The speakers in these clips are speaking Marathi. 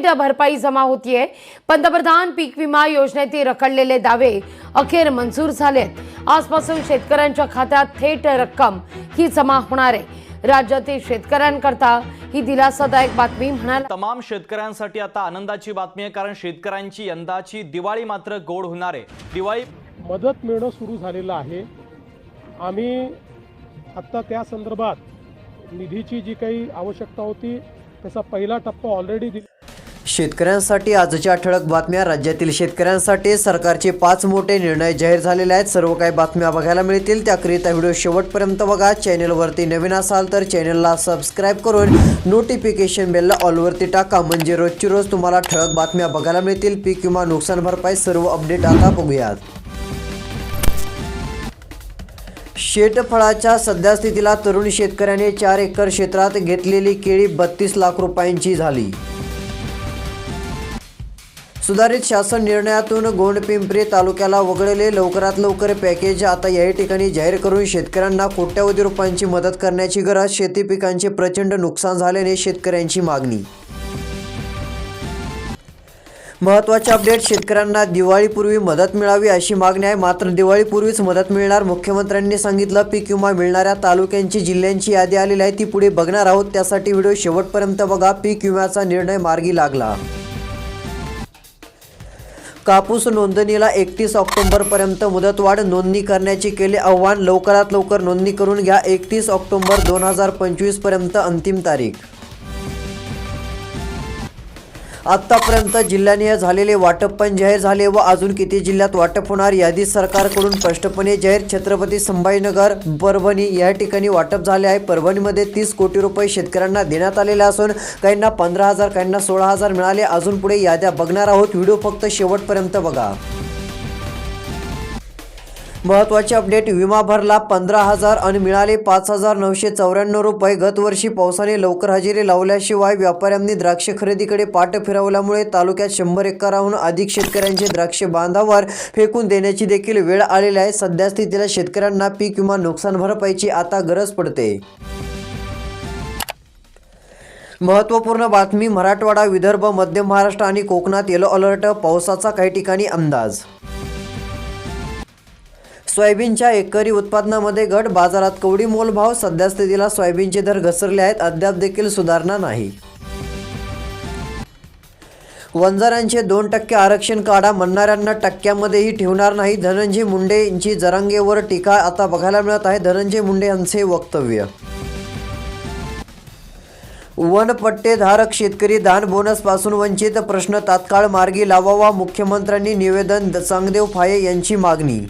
थेट भरपाई जमा होतीये पंतप्रधान पीक विमा योजनेतील रखडलेले दावे अखेर मंजूर झालेत. आजपासून शेतकऱ्यांच्या खात्यात थेट रक्कम ही जमा होणार आहे. राज्यातील शेतकऱ्यांकरता ही दिलासादायक बातमी म्हणाल. तमाम शेतकऱ्यांसाठी आता आनंदाची बातमी आहे कारण शेतकऱ्यांची यंदाची दिवाळी मात्र गोड होणार आहे. दिवाळी मदत मिळणं सुरू झालेलं आहे. आम्ही आत्ता त्या संदर्भात निधीची जी काही आवश्यकता होती त्याचा पहिला टप्पा ऑलरेडी दिला शेतकऱ्यांसाठी आजच्या ठळक बातम्या. राज्यातील शेतकऱ्यांसाठी सरकारचे पाच मोठे निर्णय जाहीर झालेले आहेत. सर्व काही बातम्या बघायला मिळतील. त्याकरिता व्हिडिओ शेवटपर्यंत बघा. चॅनेलवरती नवीन असाल तर चॅनेलला सबस्क्राईब करून नोटिफिकेशन बेलला ऑलवरती टाका. म्हणजे रोजची रोज तुम्हाला ठळक बातम्या बघायला मिळतील. पीक किंवा नुकसान भरपाई सर्व अपडेट आता बघूयात. शेतफळाच्या सध्या स्थितीला तरुण शेतकऱ्याने चार एकर क्षेत्रात घेतलेली केळी बत्तीस लाख रुपयांची झाली. सुधारित शासन निर्णयातून गोंडपिंपरी तालुक्याला वगळले लवकरात लवकर पॅकेज आता याही ठिकाणी जाहीर करून शेतकऱ्यांना कोट्यवधी रुपयांची मदत करण्याची गरज शेती पिकांचे प्रचंड नुकसान झाल्याने शेतकऱ्यांची मागणी. महत्त्वाचे अपडेट शेतकऱ्यांना दिवाळीपूर्वी मदत मिळावी अशी मागणी आहे. मात्र दिवाळीपूर्वीच मदत मिळणार मुख्यमंत्र्यांनी सांगितलं. पीक विमा मिळणाऱ्या तालुक्यांची जिल्ह्यांची यादी आलेली आहे. ती पुढे बघणार आहोत. त्यासाठी व्हिडिओ शेवटपर्यंत बघा. पीक विम्याचा निर्णय मार्गी लागला. कापूस नोंदणीला एकतीस ऑक्टोबरपर्यंत मुदतवाढ नोंदणी करण्याचे केले आव्हान. लवकरात लवकर नोंदणी करून घ्या. एकतीस ऑक्टोबर दोन हजार पंचवीसपर्यंत अंतिम तारीख. आत्तापर्यंत जिल्ह्याने झालेले वाटप पण जाहीर झाले व अजून किती जिल्ह्यात वाटप होणार यादी सरकारकडून स्पष्टपणे जाहीर. छत्रपती संभाजीनगर परभणी या ठिकाणी वाटप झाले आहे. परभणीमध्ये तीस कोटी रुपये शेतकऱ्यांना देण्यात आलेले असून काहींना पंधरा हजार काहींना सोळा हजार मिळाले. अजून पुढे याद्या बघणार आहोत. व्हिडिओ फक्त शेवटपर्यंत बघा. महत्त्वाचे अपडेट विमा भरला पंधरा हजार आणि मिळाले पाच हजार नऊशे चौऱ्याण्णव रुपये. गतवर्षी पावसाने लवकर हजेरी लावल्याशिवाय व्यापाऱ्यांनी द्राक्ष खरेदीकडे पाठ फिरवल्यामुळे तालुक्यात शंभर एकराहून अधिक शेतकऱ्यांचे द्राक्ष बांधावर फेकून देण्याची देखील वेळ आलेली आहे. सध्या स्थितीला शेतकऱ्यांना पीक विमा नुकसान भरपाईची आता गरज पडते. महत्त्वपूर्ण बातमी मराठवाडा विदर्भ मध्य महाराष्ट्र आणि कोकणात येलो अलर्ट पावसाचा काही ठिकाणी अंदाज सोयाबीनच्या एकरी उत्पादनामध्ये घट. बाजारात कवडी मोलभाव. सध्यास्थितीला सध्या स्थितीला सोयाबीनचे दर घसरले आहेत. अद्याप देखील सुधारणा नाही. वंजारांचे दोन टक्के आरक्षण काढा. म्हणणाऱ्यांना टक्क्यामध्येही ठेवणार नाही. धनंजय मुंडे यांची जरांगेवर टीका आता बघायला मिळत आहे. धनंजय मुंडे यांचे वक्तव्य. वनपट्टेधारक शेतकरी धान बोनसपासून वंचित प्रश्न तात्काळ मार्गी लावावा. मुख्यमंत्र्यांनी निवेदन. चांगदेव फाये यांची मागणी.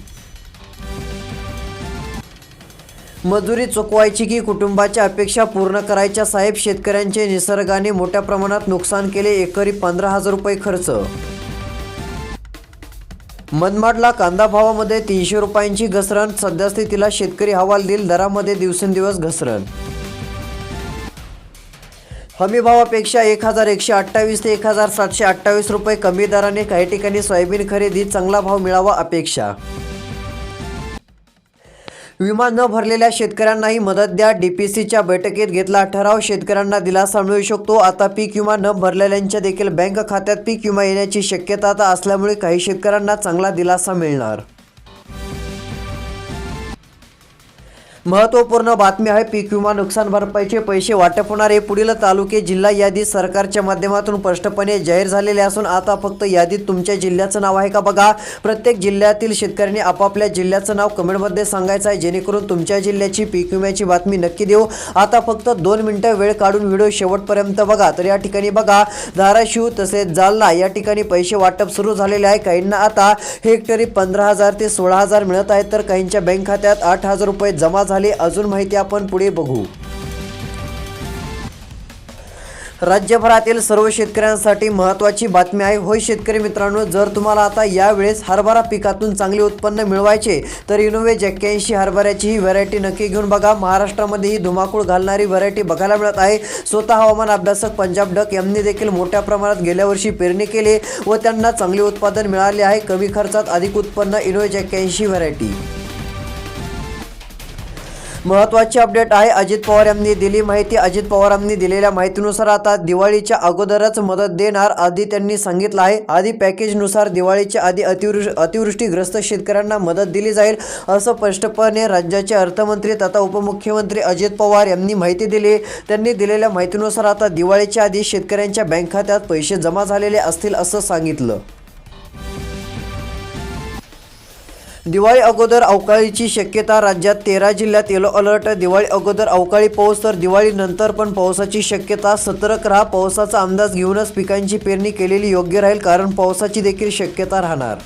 मजुरी चुकवायची की कुटुंबाच्या अपेक्षा पूर्ण करायच्या साहेब शेतकऱ्यांचे निसर्गाने मोठ्या प्रमाणात नुकसान केले एकरी पंधरा हजार रुपये खर्च. मनमाडला कांदा भावामध्ये तीनशे रुपयांची घसरण सध्यास्थितीला शेतकरी हवाल देईल दरामध्ये दिवसेंदिवस घसरण. हमीभावापेक्षा एक हजार एकशे अठ्ठावीस ते एक हजार सातशे अठ्ठावीस रुपये कमी दराने काही ठिकाणी सोयाबीन खरेदी चांगला भाव मिळावा अपेक्षा. विमा न भरलेल्या शेतकऱ्यांनाही मदत द्या. डीपीसीच्या बैठकीत घेतला ठराव. शेतकऱ्यांना दिलासा मिळू शकतो. आता पीक विमा न भरलेल्यांच्या देखील बँक खात्यात पीक विमा येण्याची शक्यता असल्यामुळे काही शेतकऱ्यांना चांगला दिलासा मिळणार. महत्त्वपूर्ण बातमी आहे पीक विमा नुकसान भरपाईचे पैसे वाटप होणार पुढील तालुके जिल्हा यादी सरकारच्या माध्यमातून स्पष्टपणे जाहीर झालेले असून आता फक्त यादीत तुमच्या जिल्ह्याचं नाव आहे का बघा. प्रत्येक जिल्ह्यातील शेतकऱ्यांनी आपापल्या जिल्ह्याचं नाव कमेंटमध्ये सांगायचं आहे. जेणेकरून तुमच्या जिल्ह्याची पीक विम्याची बातमी नक्की देऊ. आता फक्त दोन मिनिटं वेळ काढून व्हिडिओ शेवटपर्यंत बघा. तर या ठिकाणी बघा धाराशिव तसेच जालना या ठिकाणी पैसे वाटप सुरू झालेले आहे. काहींना आता हेक्टरी पंधरा हजार ते सोळा हजार मिळत आहेत. तर काहींच्या बँक खात्यात आठ हजार रुपये जमा झाले. अजून माहिती आपण पुढे बघू. राज्यभरातील सर्व शेतकऱ्यांसाठी महत्त्वाची बातमी आहे. होय शेतकरी मित्रांनो जर तुम्हाला आता यावेळेस हरभरा पिकातून चांगले उत्पन्न मिळवायचे तर इनोवेज एक्क्याऐंशी हरभऱ्याची ही व्हरायटी नक्की घेऊन बघा. महाराष्ट्रामध्ये ही धुमाकूळ घालणारी व्हरायटी बघायला मिळत आहे. स्वतः हवामान अभ्यासक पंजाब डक यांनी देखील मोठ्या प्रमाणात गेल्या वर्षी पेरणी केली व त्यांना चांगले उत्पादन मिळाले आहे. कमी खर्चात अधिक उत्पन्न इनोवेज एक्क्याऐंशी व्हरायटी महत्त्वाची अपडेट आहे. अजित पवार यांनी दिली माहिती. अजित पवारांनी दिलेल्या माहितीनुसार आता दिवाळीच्या अगोदरच मदत देणार आधी त्यांनी सांगितलं आहे. आधी पॅकेजनुसार दिवाळीच्या आधी अतिवृ अतिवृष्टीग्रस्त शेतकऱ्यांना मदत दिली जाईल असं स्पष्टपणे राज्याचे अर्थमंत्री तथा उपमुख्यमंत्री अजित पवार यांनी माहिती दिली. त्यांनी दिलेल्या माहितीनुसार आता दिवाळीच्या आधी शेतकऱ्यांच्या बँक खात्यात पैसे जमा झालेले असतील असं सांगितलं. दिवाळी अगोदर अवकाळीची शक्यता राज्यात तेरा जिल्ह्यात येलो अलर्ट दिवाळी अगोदर अवकाळी पाऊस तर दिवाळी नंतर पण पावसाची शक्यता. सतर्क राहा पावसाचा अंदाज घेऊनच पिकांची पेरणी केलेली योग्य राहील कारण पावसाची देखील शक्यता राहणार.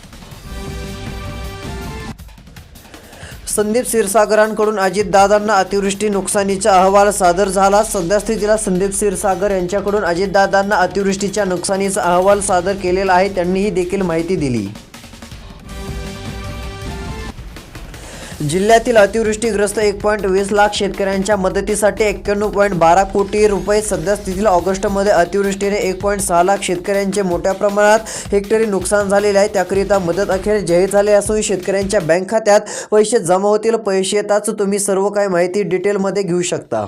संदीप क्षीरसागरांकडून अजितदादांना अतिवृष्टी नुकसानीचा अहवाल सादर झाला. सध्यास्थितीला संदीप क्षीरसागर यांच्याकडून अजितदादांना अतिवृष्टीच्या नुकसानीचा अहवाल सादर केलेला आहे त्यांनी ही देखील माहिती दिली. जिल्ह्यातील अतिवृष्टीग्रस्त एक पॉईंट वीस लाख शेतकऱ्यांच्या मदतीसाठी एक्क्याण्णव पॉईंट बारा कोटी रुपये सध्यास्थितीला ऑगस्टमध्ये अतिवृष्टीने एक पॉईंट सहा लाख शेतकऱ्यांचे मोठ्या प्रमाणात हेक्टरी नुकसान झालेले आहे. त्याकरिता मदत अखेर जाहीर झाली असून शेतकऱ्यांच्या बँक खात्यात पैसे जमा होतील पैसे येताच तुम्ही सर्व काही माहिती डिटेलमध्ये घेऊ शकता.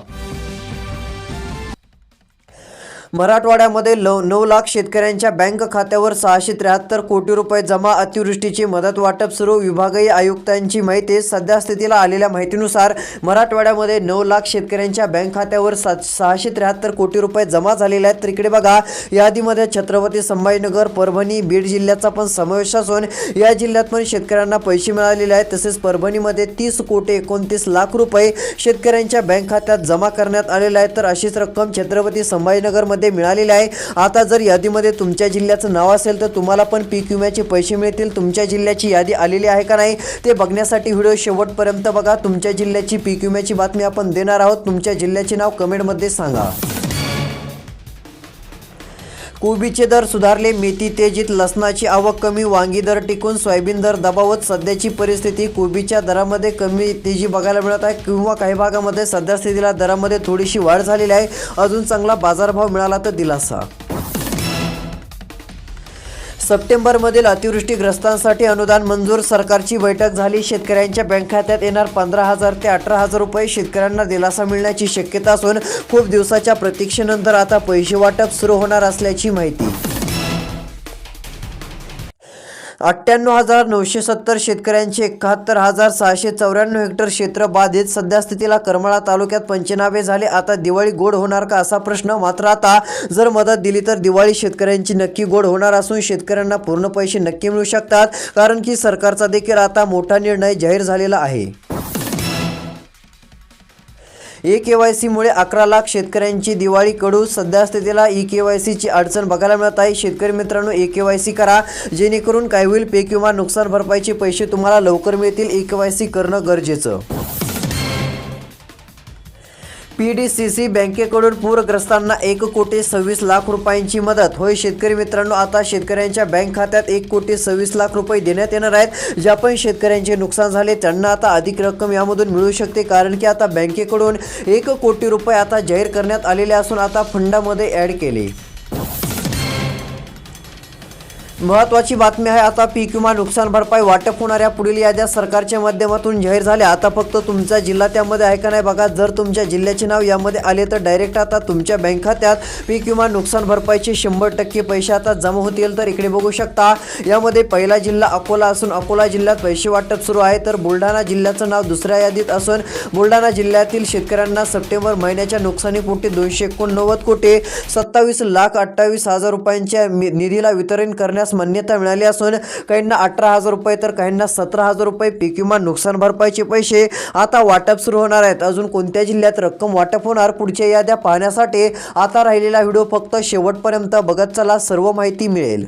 मराठवाड्यामध्ये लव नऊ लाख शेतकऱ्यांच्या बँक खात्यावर सहाशे त्र्याहत्तर कोटी रुपये जमा अतिवृष्टीची मदत वाटप सुरू. विभागीय आयुक्तांची माहिती सध्यास्थितीला आलेल्या माहितीनुसार मराठवाड्यामध्ये नऊ लाख शेतकऱ्यांच्या बँक खात्यावर सात सहाशे त्र्याहत्तर कोटी रुपये जमा झालेले आहेत. तर इकडे बघा यादीमध्ये छत्रपती संभाजीनगर परभणी बीड जिल्ह्याचा पण समावेश असून या जिल्ह्यात पण शेतकऱ्यांना पैसे मिळालेले आहेत. तसेच परभणीमध्ये तीस कोटी एकोणतीस लाख रुपये शेतकऱ्यांच्या बँक खात्यात जमा करण्यात आलेले आहेत. तर अशीच रक्कम छत्रपती संभाजीनगरमध्ये मिळालेले आहे. आता जर यादीमध्ये तुमच्या जिल्ह्याचं नाव असेल तर तुम्हाला पण पीक विम्याचे पैसे मिळतील. तुमच्या जिल्ह्याची यादी आलेली आहे का नाही ते बघण्यासाठी व्हिडिओ शेवटपर्यंत बघा. तुमच्या जिल्ह्याची पीक विम्याची बातमी आपण देणार आहोत. तुमच्या जिल्ह्याचे नाव कमेंटमध्ये सांगा. कोबीचे दर सुधारले मेथी तेजीत लसणाची आवक कमी वांगी दर टिकून सोयाबीन दर दबावत सध्याची परिस्थिती कोबीच्या दरामध्ये कमी तेजी बघायला मिळत आहे किंवा काही भागामध्ये सध्या स्थितीला दरामध्ये थोडीशी वाढ झालेली आहे. अजून चांगला बाजारभाव मिळाला तर दिलासा. सप्टेंबरमधील अतिवृष्टीग्रस्तांसाठी अनुदान मंजूर सरकारची बैठक झाली. शेतकऱ्यांच्या बँक खात्यात येणार पंधरा हजार ते अठरा हजार रुपये शेतकऱ्यांना दिलासा मिळण्याची शक्यता असून खूप दिवसाच्या प्रतीक्षेनंतर आता पैसे वाटप सुरू होणार असल्याची माहिती. अठ्ठ्याण्णव हजार नऊशे सत्तर शेतकऱ्यांचे एकाहत्तर हजार सहाशे चौऱ्याण्णव हेक्टर क्षेत्र बाधित. सध्यास्थितीला करमाळा तालुक्यात पंचनामे झाले. आता दिवाळी गोड होणार का असा प्रश्न मात्र आता जर मदत दिली तर दिवाळी शेतकऱ्यांची नक्की गोड होणार असून शेतकऱ्यांना पूर्ण पैसे नक्की मिळू शकतात कारण की सरकारचा देखील आता मोठा निर्णय जाहीर झालेला आहे. ई के वाय सीमुळे अकरा लाख शेतकऱ्यांची दिवाळी कडू सध्या स्थितीला ई के वाय सीची अडचण बघायला मिळत आहे. शेतकरी मित्रांनो ई के वाय सी करा. जेणेकरून काय होईल पीक किंवा नुकसान भरपाईचे पैसे तुम्हाला लवकर मिळतील. ई के वाय सी करणं गरजेचं. पी डी सी सी बँकेकडून पूरग्रस्तांना एक कोटी सव्वीस लाख रुपयांची मदत. होय शेतकरी मित्रांनो आता शेतकऱ्यांच्या बँक खात्यात एक कोटी सव्वीस लाख रुपये देण्यात येणार आहेत ज्या पण शेतकऱ्यांचे नुकसान झाले त्यांना आता अधिक रक्कम यामधून मिळू शकते कारण की आता बँकेकडून एक कोटी रुपये आता जाहीर करण्यात आलेले असून आता फंडामध्ये ॲड केले. महत्वाची बातमी आहे आता पीक विमा नुकसान भरपाई वाटप होणाऱ्या पुढील याद्या सरकारच्या माध्यमातून जाहीर झाल्या. आता फक्त तुमचा जिल्हा त्यामध्ये आहे का नाही बघा. जर तुमच्या जिल्ह्याचे नाव यामध्ये आले तर डायरेक्ट आता तुमच्या बँक खात्यात पीक विमा नुकसान भरपाईचे शंभर टक्के पैसे आता जमा होतील. तर इकडे बघू शकता यामध्ये पहिला जिल्हा अकोला असून अकोला जिल्ह्यात पैसे वाटप सुरू आहे. तर बुलढाणा जिल्ह्याचं नाव दुसऱ्या यादीत असून बुलढाणा जिल्ह्यातील शेतकऱ्यांना सप्टेंबर महिन्याच्या नुकसानीपोटी दोनशे एकोणनव्वद कोटी सत्तावीस लाख अठ्ठावीस हजार रुपयांच्या निधीला वितरण करण्यास मान्यता मिळाली असून काहींना अठरा हजार रुपये तर काहींना सतरा हजार रुपये पीक विमा नुकसान भरपाईचे पैसे आता वाटप सुरू होणार आहेत. अजून कोणत्या जिल्ह्यात रक्कम वाटप होणार पुढच्या याद्या पाहण्यासाठी आता राहिलेला व्हिडिओ फक्त शेवटपर्यंत बघत चला. सर्व माहिती मिळेल.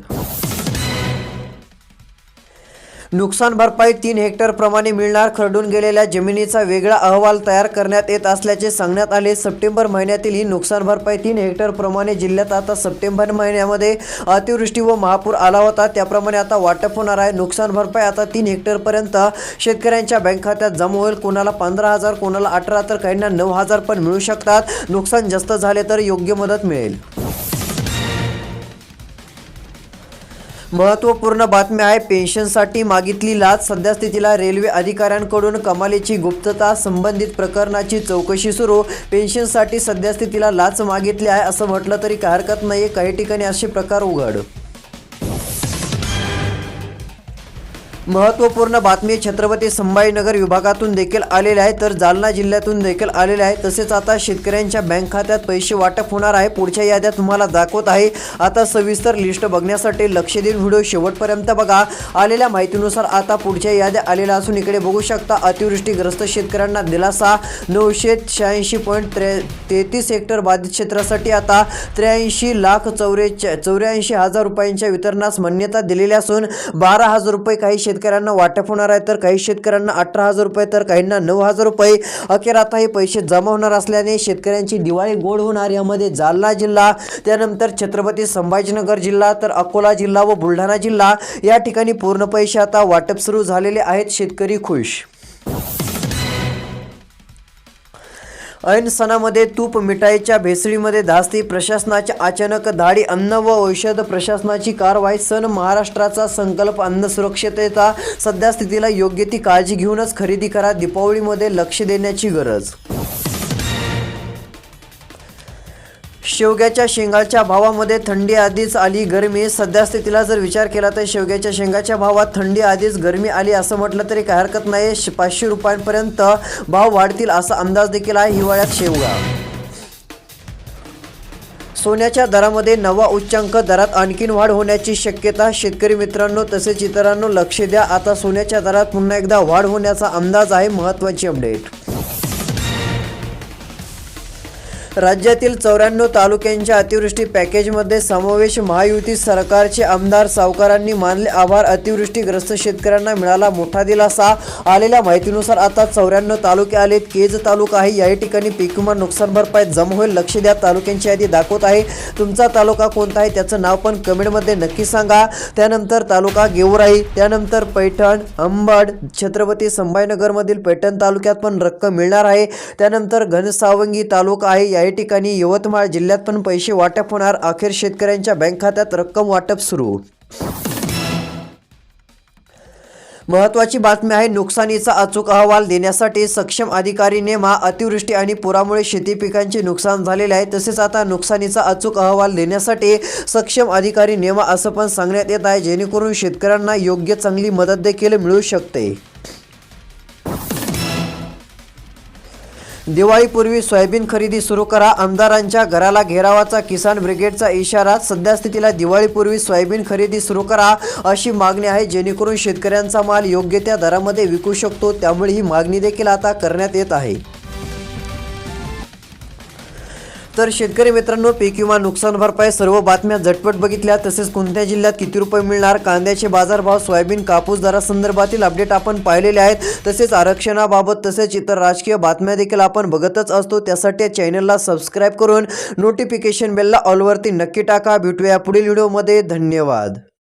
नुकसान भरपाई तीन हेक्टरप्रमाणे मिळणार. खरडून गेलेल्या जमिनीचा वेगळा अहवाल तयार करण्यात येत असल्याचे सांगण्यात आले. सप्टेंबर महिन्यातील ही नुकसान भरपाई तीन हेक्टरप्रमाणे जिल्ह्यात आता सप्टेंबर महिन्यामध्ये अतिवृष्टी व महापूर आला होता. त्याप्रमाणे आता वाटप होणार आहे. नुकसान भरपाई आता तीन हेक्टरपर्यंत शेतकऱ्यांच्या बँक खात्यात जमा होईल. कोणाला पंधरा हजार कोणाला अठरा तर काहींना नऊ हजार पण मिळू शकतात. नुकसान जास्त झाले तर योग्य मदत मिळेल. महत्त्वपूर्ण बातमी आहे पेन्शनसाठी मागितली लाच. सध्यास्थितीला रेल्वे अधिकाऱ्यांकडून कमालीची गुप्तता संबंधित प्रकरणाची चौकशी सुरू. पेन्शनसाठी सध्यास्थितीला लाच मागितली आहे असं म्हटलं तरी काही हरकत नाही काही ठिकाणी असे प्रकार उघड महत्त्वपूर्ण बातमी छत्रपती संभाजीनगर विभागातून देखील आलेले आहे. तर जालना जिल्ह्यातून देखील आलेले आहे. तसेच आता शेतकऱ्यांच्या बँक खात्यात पैसे वाटप होणार आहे. पुढच्या याद्या तुम्हाला दाखवत आहे. आता सविस्तर लिस्ट बघण्यासाठी लक्ष देऊन व्हिडिओ शेवटपर्यंत बघा. आलेल्या माहितीनुसार आता पुढच्या याद्या आलेल्या असून इकडे बघू शकता अतिवृष्टीग्रस्त शेतकऱ्यांना दिलासा. नऊशे शहाऐंशी पॉईंट त्रे तेहतीस हेक्टर बाधित क्षेत्रासाठी आता त्र्याऐंशी लाख चौऱ्याच्या चौऱ्याऐंशी हजार रुपयांच्या वितरणास मान्यता दिलेली असून बारा हजार रुपये काही शेतकऱ्यांना वाटप होणार आहे तर काही शेतकऱ्यांना अठरा हजार रुपये तर काहींना नऊ हजार रुपये. अखेर आता हे पैसे जमा होणार असल्याने शेतकऱ्यांची दिवाळी गोड होणार यामध्ये जालना जिल्हा त्यानंतर छत्रपती संभाजीनगर जिल्हा तर अकोला जिल्हा व बुलढाणा जिल्हा. या ठिकाणी पूर्ण पैसे आता वाटप सुरू झालेले आहेत शेतकरी खुश. ऐन सणामध्ये तूप मिठाईच्या भेसळीमध्ये धास्ती प्रशासनाच्या अचानक धाडी अन्न व औषध प्रशासनाची कारवाई सण महाराष्ट्राचा संकल्प अन्न सुरक्षतेचा सध्या स्थितीला योग्य ती काळजी घेऊनच खरेदी करा दीपावलीमध्ये लक्ष देण्याची गरज. शेवग्याच्या शेंगाच्या भावामध्ये थंडी आधीच आली गरमी. सध्या स्थितीला जर विचार केला तर शेवग्याच्या शेंगाच्या भावात थंडी आधीच गरमी आली असं म्हटलं तरी काही हरकत नाही श- पाचशे रुपयांपर्यंत भाव वाढतील असा अंदाज देखील आहे हिवाळ्यात शेवगा. सोन्याच्या दरामध्ये नवा उच्चांक दरात आणखीन वाढ होण्याची शक्यता. शेतकरी मित्रांनो तसेच इतरांनो लक्ष द्या. आता सोन्याच्या दरात पुन्हा एकदा वाढ होण्याचा अंदाज आहे महत्त्वाची अपडेट. राज्यातील चौऱ्याण्णव तालुक्यांच्या अतिवृष्टी पॅकेजमध्ये समावेश महायुती सरकारचे आमदार सावकारांनी मानले आभार. अतिवृष्टीग्रस्त शेतकऱ्यांना मिळाला मोठा दिलासा. आलेल्या माहितीनुसार आता चौऱ्याण्णव तालुके आलेत. केज तालुका आहे. या ठिकाणी पीक विमा नुकसान भरपाई जमा होईल लक्ष द्या. तालुक्यांची यादी दाखवत आहे. तुमचा तालुका कोणता आहे त्याचं नाव पण कमेंटमध्ये नक्की सांगा. त्यानंतर तालुका गेवराई त्यानंतर पैठण अंबड छत्रपती संभाजीनगरमधील पैठण तालुक्यात पण रक्कम मिळणार आहे. त्यानंतर घनसावंगी तालुका आहे. या ठिकाणी यवतमाळ जिल्ह्यात पण पैसे वाटप होणार. अखेर शेतकऱ्यांच्या बँक खात्यात रक्कम वाटप सुरू. महत्त्वाची बातमी आहे नुकसानीचा अचूक अहवाल देण्यासाठी सक्षम अधिकारी नेमा अतिवृष्टी आणि पुरामुळे शेती पिकांचे नुकसान झालेले आहे. तसेच आता नुकसानीचा अचूक अहवाल देण्यासाठी सक्षम अधिकारी नेमा असं पण सांगण्यात येत आहे. जेणेकरून शेतकऱ्यांना योग्य चांगली मदत देखील मिळू शकते. दिवाळीपूर्वी सोयाबीन खरेदी सुरू करा. आमदारांच्या घराला घेरावाचा किसान ब्रिगेडचा इशारा. सध्या स्थितीला दिवाळीपूर्वी सोयाबीन खरेदी सुरू करा अशी मागणी आहे. जेणेकरून शेतकऱ्यांचा माल योग्य त्या दरामध्ये विकू शकतो. त्यामुळे ही मागणी देखील आता करण्यात येत आहे. तर शेतकरी मित्रांनो पीक विमा नुकसान भरपाई सर्व बातम्या झटपट बघितल्या. तसेच कोणत्या जिल्ह्यात किती रुपये मिळणार? कांद्याचे बाजारभाव सोयाबीन कापूस दरासंदर्भातील अपडेट आपण पाहिलेले आहेत. तसेच आरक्षणाबाबत तसेच इतर राजकीय बातम्या देखील आपण बघतच असतो. त्यासाठी या चॅनलला सबस्क्राईब करून नोटिफिकेशन बेलला ऑलवरती नक्की टाका. भेटूया पुढील व्हिडिओमध्ये धन्यवाद.